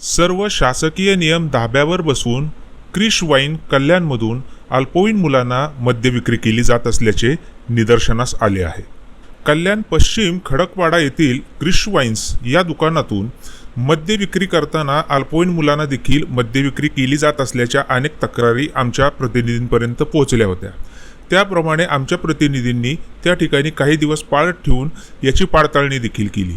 सर्व शासकीय नियम धाब्यावर बसवून क्रिश वाईन कल्याणमधून अल्पवयीन मुलांना मद्यविक्री केली जात असल्याचे निदर्शनास आले आहे. कल्याण पश्चिम खडकवाडा येथील क्रिश वाईन्स या दुकानातून मद्य विक्री करताना अल्पवयीन मुलांना देखील मद्यविक्री केली जात असल्याच्या अनेक तक्रारी आमच्या प्रतिनिधींपर्यंत पोहोचल्या होत्या. त्याप्रमाणे आमच्या प्रतिनिधींनी त्या ठिकाणी काही दिवस पाळत ठेवून याची पाडताळणी देखील केली.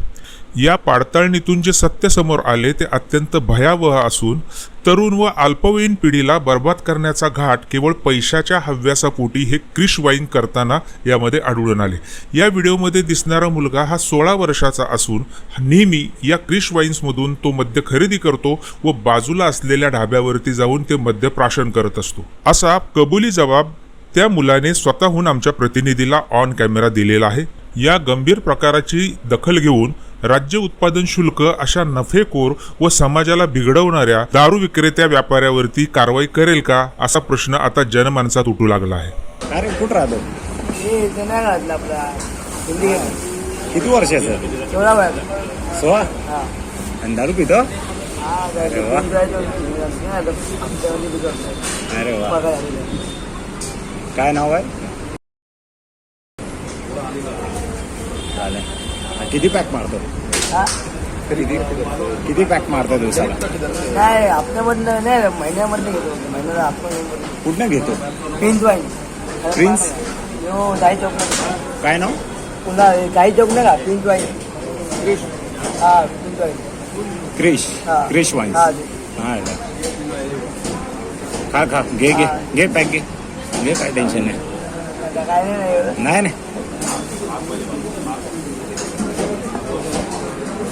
या पाडताळणीतून जे सत्य समोर आले ते अत्यंत भयावह असून तरुण व अल्पवयीन पिढीला बर्बाद करण्याचा घाट केवळ पैशाच्या हव्यासापोटी हे क्रिश वाईन करताना यामध्ये आढळून आले. या व्हिडिओमध्ये दिसणारा मुलगा हा सोळा वर्षाचा असून नेहमी या क्रिश वाईन्समधून तो मद्य खरेदी करतो व बाजूला असलेल्या ढाब्यावरती जाऊन ते मद्य प्राशन करत असतो. असा कबुली जबाब त्या मुलाने स्वतःहून आमच्या प्रतिनिधीला ऑन कॅमेरा दिलेला आहे. या गंभीर प्रकाराची दखल घेऊन राज्य उत्पादन शुल्क अशा नफेखोर व समाजाला बिघडवणाऱ्या दारू विक्रेत्या व्यापाऱ्यावरती कारवाई करेल का असा प्रश्न आता जनमानसात उठू लागला आहे. अरे कुठं राहतो? हे किती वर्षाचं सोळा वयाचा सोळा? हा. आणि दारू पितो? हा अरे वा. काय नाव आहे? चालेल. किती पॅक मारतो? हा? किती पॅक मारतो दिवसाला? नाही हप्त्यामधलं नाही महिन्यामधलं घेतो. महिन्याला आपण कुठनं घेतो? Prince wine prince? हो गाई चौक. काय नाव? पुन्हा हे गाई चौक नाही का? प्रिन्स वाईन क्रिश हा प्रिन्स वाईन क्रिश हा. क्रिश वाईन्स हा ते. हा आहे. खा खा. घे घे. घे पॅक घे. घे काय टेन्शन नाही. आता काय नाही एवढं नाही नाही.